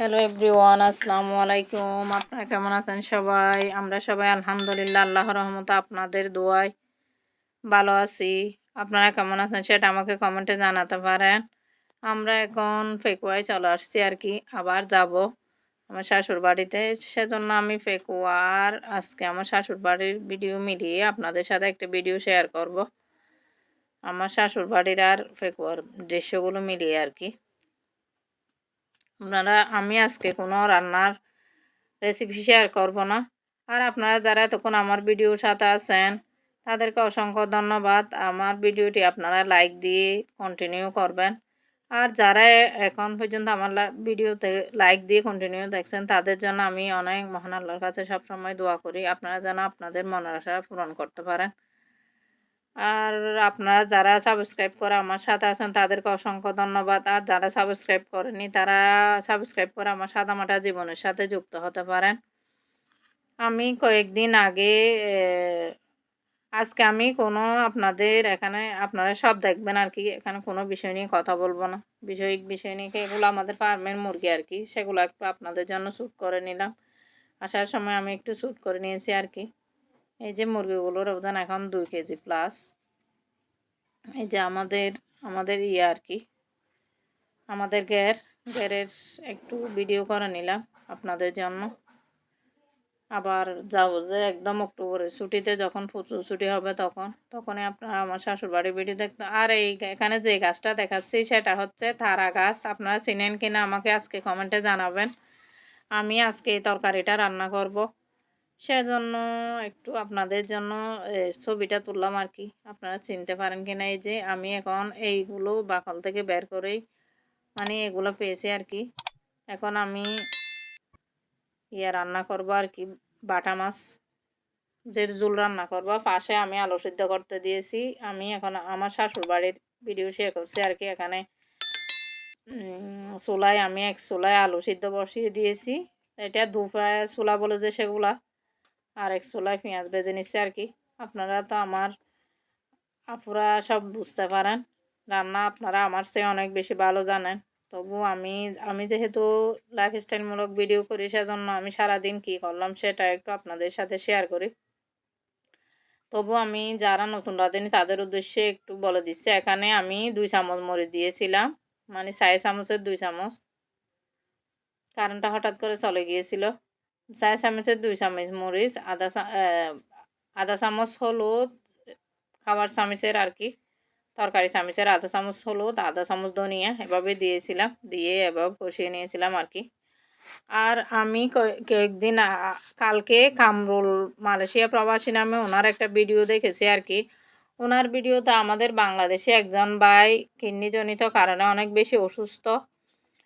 Hello everyone আসসালামু আলাইকুম। আপনারা কেমন আছেন সবাই? আমরা সবাই আলহামদুলিল্লাহ আল্লাহ রহমত আপনাদের দোয়ায় ভালো আছি। আপনারা কেমন আছেন সেটা আমাকে কমেন্টে জানাতে পারেন। আমরা এখন ফেকুয়ায় চলে আসছি আর কি, আবার যাব আমার শাশুর বাড়িতে। সেজন্য আমি ফেকুয়ার আজকে আমার শাশুর বাড়ির ভিডিও মিলিয়ে আপনাদের সাথে একটা ভিডিও শেয়ার করব। আমার শাশুর বাড়ির আর ফেকুয়ার দৃশ্যগুলো মিলিয়ে আর কি। আপনারা, আমি আজকে কোনো রান্নার রেসিপি শেয়ার করব না। আর আপনারা যারা এতক্ষণ আমার ভিডিওর সাথে আছেন, তাদেরকে অসংখ্য ধন্যবাদ। আমার ভিডিওটি আপনারা লাইক দিয়ে কন্টিনিউ করবেন। আর যারা এখন পর্যন্ত আমার ভিডিওতে লাইক দিয়ে কন্টিনিউ দেখছেন, তাদের জন্য আমি অনেক মহান আল্লাহর কাছে সবসময় দোয়া করি। আপনারা যেন আপনাদের মনের আশা পূরণ করতে পারেন। আর আপনারা যারা সাবস্ক্রাইব করে আমার সাথে আছেন, তাদেরকে অসংখ্য ধন্যবাদ। আর যারা সাবস্ক্রাইব করেনি, তারা সাবস্ক্রাইব করে আমার সাদা সাদামাটা জীবনের সাথে যুক্ত হতে পারেন। আমি কয়েকদিন আগে আজকে আমি কোনো আপনাদের এখানে, আপনারা সব দেখবেন আর কি, এখানে কোনো বিষয় নিয়ে কথা বলব না। বিষয়িক বিষয় নিয়ে এগুলো আমাদের ফার্মের মুরগি আর কি, সেগুলো একটু আপনাদের জন্য শ্যুট করে নিলাম। আসার সময় আমি একটু শ্যুট করে নিয়েছি আর কি। এই যে মুরগিগুলোর ওজন এখন দুই কেজি প্লাস এই যে আমাদের আমাদের ইয়ে আর কি। আমাদের গ্যার গ্যারের একটু ভিডিও করে নিলাম আপনাদের জন্য। আবার যাব যে একদম অক্টোবরের ছুটিতে যখন প্রচুর ছুটি হবে তখন, তখনই আপনারা আমার শ্বশুর বাড়ি ভিডিও দেখতে। আর এই এখানে যে গাছটা দেখাচ্ছি সেটা হচ্ছে থারা গাছ। আপনারা চিনেন কিনা আমাকে আজকে কমেন্টে জানাবেন। আমি আজকে এই তরকারিটা রান্না করব। সেজন্য একটু আপনাদের জন্য ছবিটা তুললাম আর কি আপনারা চিনতে পারেন কি না এই যে আমি এখন এইগুলো বাকল থেকে বের করেই মানে এগুলো পেয়েছি আর কি এখন আমি ইয়ে রান্না করব আর কি বাটা মাছ। যে জুল রান্না করব। পাশে আমি আলু সিদ্ধ করতে দিয়েছি। আমি এখন আমার শাশুর বাড়ির ভিডিও শেয়ার করছি আর কি এখানে চুলায় আমি এক চুলায় আলু সিদ্ধ বসিয়ে দিয়েছি। এটা দুপায়ে চুলা বলে যে সেগুলা। আর এক চুলায় পেঁয়াজ বেজে নিচ্ছে আর কি। আপনারা তো আমার আপুরা সব বুঝতে পারেন। রান্না আপনারা আমার চেয়ে অনেক বেশি ভালো জানেন। তবু আমি আমি যেহেতু লাইফস্টাইলমূলক ভিডিও করি, সেজন্য আমি সারাদিন কি করলাম সেটা একটু আপনাদের সাথে শেয়ার করি। তবু আমি যারা নতুন রাঁধুনি, তাদের উদ্দেশ্যে একটু বলে দিচ্ছি। এখানে আমি দুই চামচ মরিচ দিয়েছিলাম মানে চার চামচের দুই চামচ। কারেন্টটা হঠাৎ করে চলে গিয়েছিল। চার চামচের দুই চামচ মরিচ আধা আধা চামচ হলুদ খাবার চামচের আর কি তরকারি চামচের আধা চামচ হলুদ আধা চামচ ধনিয়া এভাবে দিয়েছিলাম দিয়ে এভাবে কষিয়ে নিয়েছিলাম আর কি আর আমি কয়েকদিন কালকে কামরুল মালয়েশিয়া প্রবাসী নামে ওনার একটা ভিডিও দেখেছি আর কি ওনার ভিডিওতে আমাদের বাংলাদেশে একজন ভাই কিডনিজনিত কারণে অনেক বেশি অসুস্থ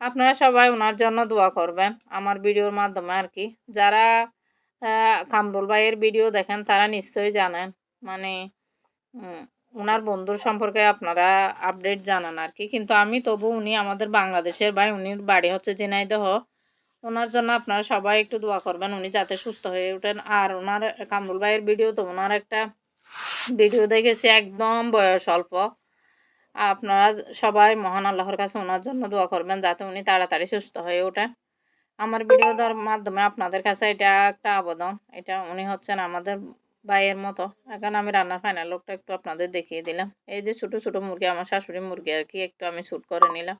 আপনারা সবাই ওনার জন্য দোয়া করবেন আমার ভিডিওর মাধ্যমে আর কি। যারা কামরুল ভাইয়ের ভিডিও দেখেন তারা নিশ্চয়ই জানেন মানে ওনার বন্ধুর সম্পর্কে আপনারা আপডেট জানান আর কি। কিন্তু আমি তবু উনি আমাদের বাংলাদেশের ভাই উনির বাড়ি হচ্ছে ঝিনাইদহ। ওনার জন্য আপনারা সবাই একটু দোয়া করবেন উনি যাতে সুস্থ হয়ে ওঠেন। আর ওনার, কামরুল ভাইয়ের ভিডিও তো ওনার একটা, ভিডিও দেখেছি একদম বয়স অল্প। আপনারা সবাই মহান আল্লাহর কাছে ওনার জন্য দোয়া করবেন যাতে উনি তাড়াতাড়ি সুস্থ হয়ে ওঠেন। আমার ভিডিও দেওয়ার মাধ্যমে আপনাদের কাছে এটা একটা আবেদন। এটা উনি হচ্ছেন আমাদের ভাইয়ের মতো। এখন আমি রান্নার ফাইনাল লোকটা একটু আপনাদের দেখিয়ে দিলাম। এই যে ছোটো ছোটো মুরগি, আমার শাশুড়ি মুরগি আর কি, একটু আমি শ্যুট করে নিলাম।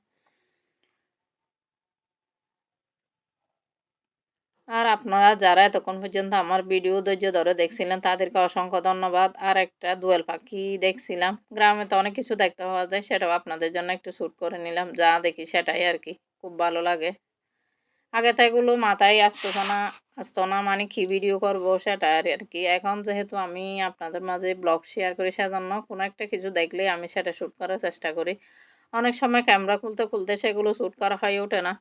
আর আপনারা যারা এতক্ষণ পর্যন্ত আমার ভিডিও ধৈর্য ধরে দেখছিলেন, তাদেরকে অসংখ্য ধন্যবাদ। আর একটা দুয়েল পাখি দেখছিলাম। গ্রামে তো অনেক কিছু দেখতে পাওয়া যায়, সেটাও আপনাদের জন্য একটু শ্যুট করে নিলাম। যা দেখি সেটাই আর কি, খুব ভালো লাগে। আগে তো এগুলো মাথায় আসতো না আসতো না মানে কী ভিডিও করব সেটা আর কি। এখন যেহেতু আমি আপনাদের মাঝে ব্লগ শেয়ার করি, সেজন্য কোনো একটা কিছু দেখলে আমি সেটা শ্যুট করার চেষ্টা করি। অনেক সময় ক্যামেরা খুলতে খুলতে সেগুলো শ্যুট করা হয়ে ওঠে না।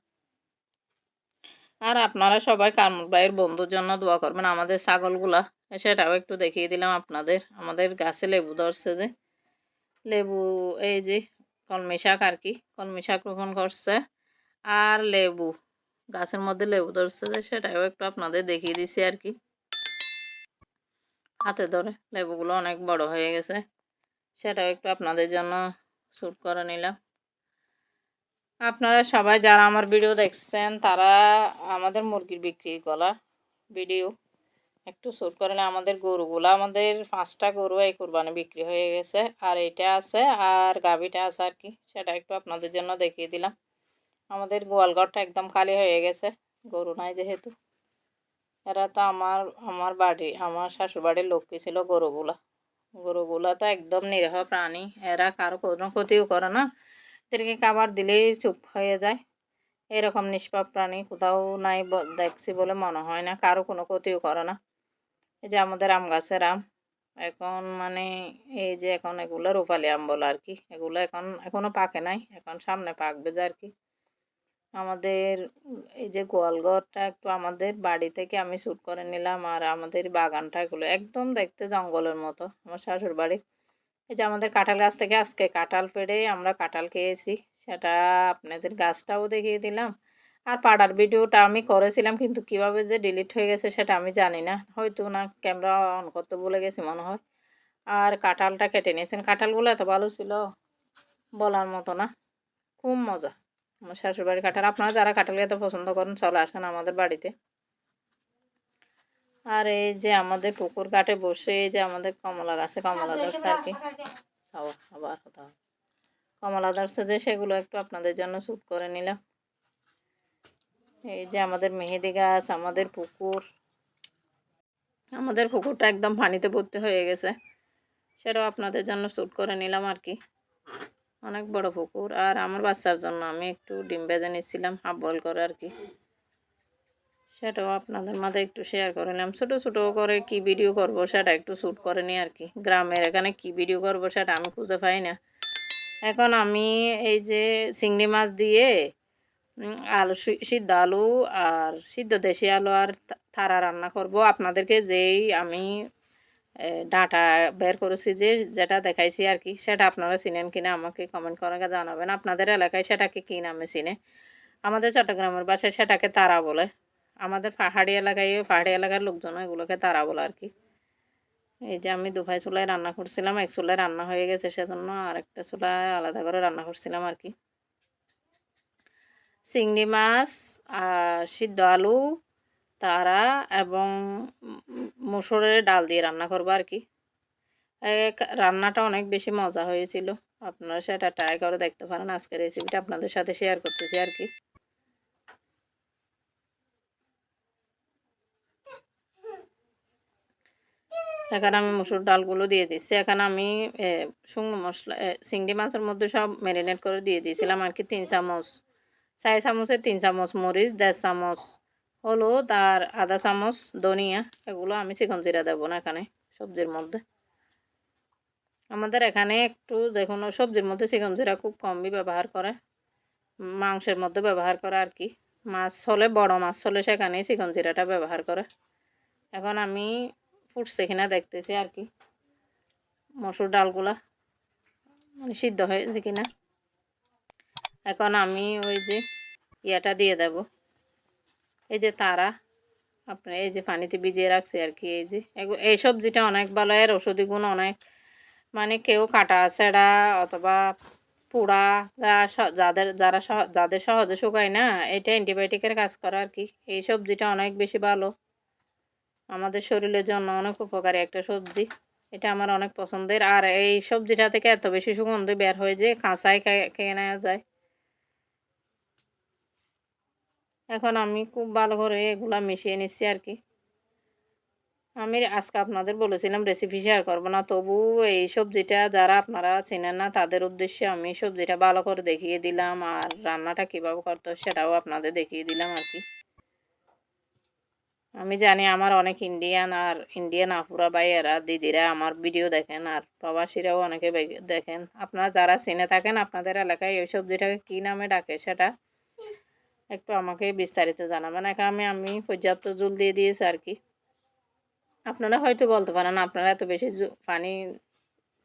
আর আপনারা সবাই কামরুল ভাইয়ের বন্ধুর জন্য দোয়া করবেন, আমাদের ছাগলগুলা। সেটাও একটু দেখিয়ে দিলাম আপনাদের। আমাদের গাছে লেবু ধরছে যে। লেবু, এই যে কলমি শাক আর কি, কলমি শাক রোপণ করছে। আর লেবু, গাছের মধ্যে লেবু ধরছে যে, সেটাও একটু আপনাদের দেখিয়ে দিছি আর কি। হাতে ধরে লেবুগুলো অনেক বড় হয়ে গেছে। সেটাও একটু আপনাদের জন্য শ্যুট করে নিলাম। আপনারা সবাই যারা আমার ভিডিও দেখছেন, তারা আমাদের মুরগির বিক্রি করা ভিডিও একটু শ্যুট করলে আমাদের গরুগুলো, আমাদের পাঁচটা গরু এই কোরবানি বিক্রি হয়ে গেছে। আর এটা আছে, আর গাভিটা আছে আর কি, সেটা একটু আপনাদের জন্য দেখিয়ে দিলাম। আমাদের গোয়ালঘরটা একদম খালি হয়ে গেছে, গরু নাই যেহেতু। এরা তো আমার আমার বাড়ি, আমার শ্বশুরবাড়ির লক্ষ্মী ছিল গরুগুলা। গরুগুলা তো একদম নিরীহ প্রাণী, এরা কারও কোনো ক্ষতিও করে না। এদেরকে খাবার দিলেই চুপ হয়ে যায়। এরকম নিষ্পাপ প্রাণী কোথাও নাই দেখছি বলে মনে হয় না। কারও কোনো ক্ষতিও করে না। এই যে আমাদের আম গাছের আম, এখন মানে এই যে এখন এগুলো রূপালি আম বলে আর কি। এগুলো এখন, এখনও পাকে নাই, এখন সামনে পাকবে যে আর কি। আমাদের এই যে গোয়ালঘরটা একটু আমাদের বাড়ি থেকে আমি শ্যুট করে নিলাম, আর আমাদের বাগানটা এগুলো একদম দেখতে জঙ্গলের মতো। আমার শাশুড় বাড়ি। এই যে আমাদের কাঁঠাল গাছ থেকে আজকে কাঁঠাল পেড়ে আমরা কাঁঠাল খেয়েছি, সেটা আপনাদের গাছটাও দেখিয়ে দিলাম। আর পাড়ার ভিডিওটা আমি করেছিলাম, কিন্তু কীভাবে যে ডিলিট হয়ে গেছে সেটা আমি জানি না। হয়তো না ক্যামেরা অন করতে বলে গেছি মনে হয়। আর কাঁঠালটা কেটে নিয়েছেন। কাঁঠালগুলো এত ভালো ছিল, বলার মতো না। খুব মজা। আমার শ্বশুরবাড়ি কাঁঠাল। আপনারা যারা কাঁঠাল খেতে পছন্দ করেন, চলে আসেন আমাদের বাড়িতে। আর এই যে আমাদের পুকুর কাটে বসে এই যে আমাদের কমলা গাছে কমলা ধরছে আর কি। আবার কথা কমলা ধরছে যে, সেগুলো একটু আপনাদের জন্য শ্যুট করে নিলাম। এই যে আমাদের মেহেদি গাছ, আমাদের পুকুর। আমাদের পুকুরটা একদম পানিতে ভর্তি হয়ে গেছে। সেটাও আপনাদের জন্য শ্যুট করে নিলাম আর কি। অনেক বড় পুকুর। আর আমার বাচ্চার জন্য আমি একটু ডিম বেজে নিচ্ছিলাম, হাফ বল করে আর কি। সেটাও আপনাদের মাঝে একটু শেয়ার করে নিলাম। ছোটো ছোটো করে কি ভিডিও করব সেটা একটু শ্যুট করে নিই আর কি। গ্রামের এখানে কি ভিডিও করব সেটা আমি খুঁজে পাই না। এখন আমি এই যে চিংড়ি মাছ দিয়ে আলু সিদ্ধ আলু আর সিদ্ধ দেশি আলু আর থারা রান্না করব। আপনাদেরকে যেই আমি ডাঁটা বের করেছি যে, যেটা দেখাইছি আর কি, সেটা আপনারা চিনেন কিনা আমাকে কমেন্ট করে জানাবেন। আপনাদের এলাকায় সেটাকে কী নামে চিনে? আমাদের চট্টগ্রামের বাসায় সেটাকে তারা বলে। আমাদের পাহাড়ি এলাকায় পাহাড়ি এলাকার লোকজন এগুলোকে তারা বলে আর কি। এই যে আমি দুভাই চুলায় রান্না করছিলাম, এক চুলায় রান্না হয়ে গেছে সেজন্য আর একটা চুলায় আলাদা করে রান্না করছিলাম আর কি। চিংড়ি মাছ সিদ্ধ আলু, তারা এবং মুসুরের ডাল দিয়ে রান্না করব আর কি। রান্নাটা অনেক বেশি মজা হয়েছিল। আপনারা সেটা ট্রাই করে দেখতে পারেন। আজকের রেসিপিটা আপনাদের সাথে শেয়ার করতেছি আর কি। এখানে আমি মুসুর ডালগুলো দিয়ে দিচ্ছি। এখানে আমি শুকনো মশলা চিংড়ি মাছের মধ্যে সব ম্যারিনেট করে দিয়ে দিয়েছিলাম আর কি তিন চামচ। চার চামচের তিন চামচ মরিচ, দেড় চামচ হলুদ আর আধা চামচ ধনিয়া। এগুলো আমি চিকন জিরা দেবো না এখানে সবজির মধ্যে। আমাদের এখানে একটু যে কোনো সবজির মধ্যে চিকন জিরা খুব কমই ব্যবহার করে। মাংসের মধ্যে ব্যবহার করে আর কি। মাছ হলে, বড় মাছ হলে সেখানে চিকন জিরাটা ব্যবহার করে। এখন আমি ফুটছে কিনা দেখতেছি আর কি। মসুর ডালগুলা মানে সিদ্ধ হয়েছে কিনা। এখন আমি ওই যে ইয়াটা দিয়ে দেব। এই যে তারা আপনার এই যে পানিতে ভিজিয়ে রাখছি আর কি, এই যে এই সবজিটা অনেক ভালো, এর ওষুধি গুণ অনেক। মানে কেউ কাটা ছেঁড়া অথবা পোড়া গা যাদের যারা যাদের সহজে শুকায় না, এটা অ্যান্টিবায়োটিকের কাজ করে আর কি। এই সবজিটা অনেক বেশি ভালো। আমাদের শরীরের জন্য অনেক উপকারী একটা সবজি। এটা আমার অনেক পছন্দের। আর এই সবজিটা থেকে এত বেশি সুগন্ধ বের হয়ে যে কাঁচাই নেওয়া যায়। এখন আমি খুব ভালো করে এগুলা মিশিয়ে নিচ্ছি আর কি। আমি আজকে আপনাদের বলেছিলাম রেসিপি শেয়ার করব না, তবু এই সবজিটা যারা আপনারা চেনেন না, তাদের উদ্দেশ্যে আমি সবজিটা ভালো করে দেখিয়ে দিলাম, আর রান্নাটা কীভাবে করতে সেটাও আপনাদের দেখিয়ে দিলাম আর কি। আমি জানি আমার অনেক ইন্ডিয়ান আর ইন্ডিয়ান আপুরা ভাইয়েরা দিদিরা আমার ভিডিও দেখেন আর প্রবাসীরাও অনেকে দেখেন। আপনারা যারা চিনে থাকেন আপনাদের এলাকায় এই সবজিটাকে কী নামে ডাকে সেটা একটু আমাকে বিস্তারিত জানাবেন। একা আমি আমি পর্যাপ্ত জল দিয়ে দিয়েছি আর কি। আপনারা হয়তো বলতে পারেন, আপনারা এত বেশি পানি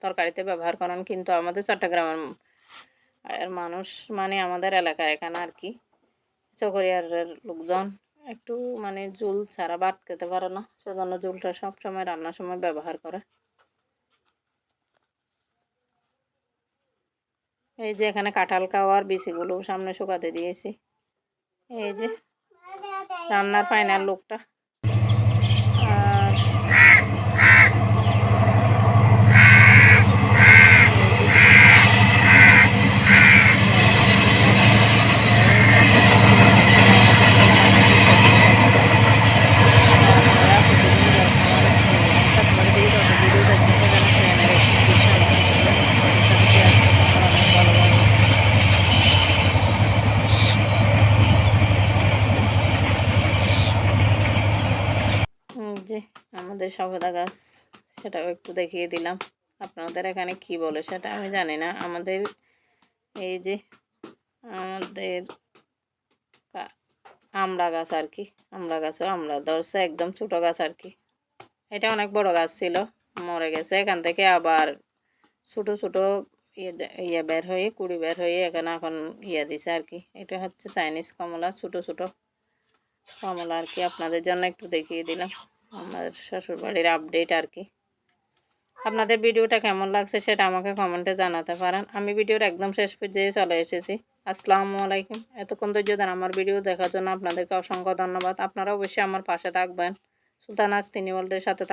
তরকারিতে ব্যবহার করেন, কিন্তু আমাদের চট্টগ্রামের মানুষ মানে আমাদের এলাকার এখানে আর কি। চকরিয়ার লোকজন একটু মানে জুল ছাড়া বাট খেতে পারে না, সেজন্য জুলটা সবসময় রান্নার সময় ব্যবহার করে। এই যে এখানে কাঁঠাল খাওয়ার বিচিগুলো সামনে শুকাতে দিয়েছি। এই যে রান্নার ফাইনাল লুকটা সবেদা গাছ সেটাও একটু দেখিয়ে দিলাম। আপনাদের এখানে কি বলে সেটা আমি জানি না। আমাদের এই যে আমাদের আমড়া গাছ আর কি, আমড়া গাছও আমড়া ধরছে, একদম ছোট গাছ আর কি। এটা অনেক বড় গাছ ছিল, মরে গেছে। এখান থেকে আবার ছোট ছোট ইয়ে ইয়ে বের হয়ে, কুড়ি বের হয়ে এখানে এখন ইয়ে দিছে আর কি। এটা হচ্ছে চাইনিজ কমলা, ছোট ছোট কমলা আর কি। আপনাদের জন্য একটু দেখিয়ে দিলাম। আমার শ্বশুরবাড়ির আপডেট আর কি। আপনাদের ভিডিওটা কেমন লাগছে সেটা আমাকে কমেন্টে জানাতে পারেন। আমি ভিডিওর একদম শেষ পর্যায়ে চলে এসেছি। আসসালামু আলাইকুম। এতক্ষণ ধৈর্য দেন আমার ভিডিও দেখার জন্য আপনাদেরকে অসংখ্য ধন্যবাদ। আপনারা অবশ্যই আমার পাশে থাকবেন। সুলতান আজ তিনি ওয়ার্ল্ডের সাথে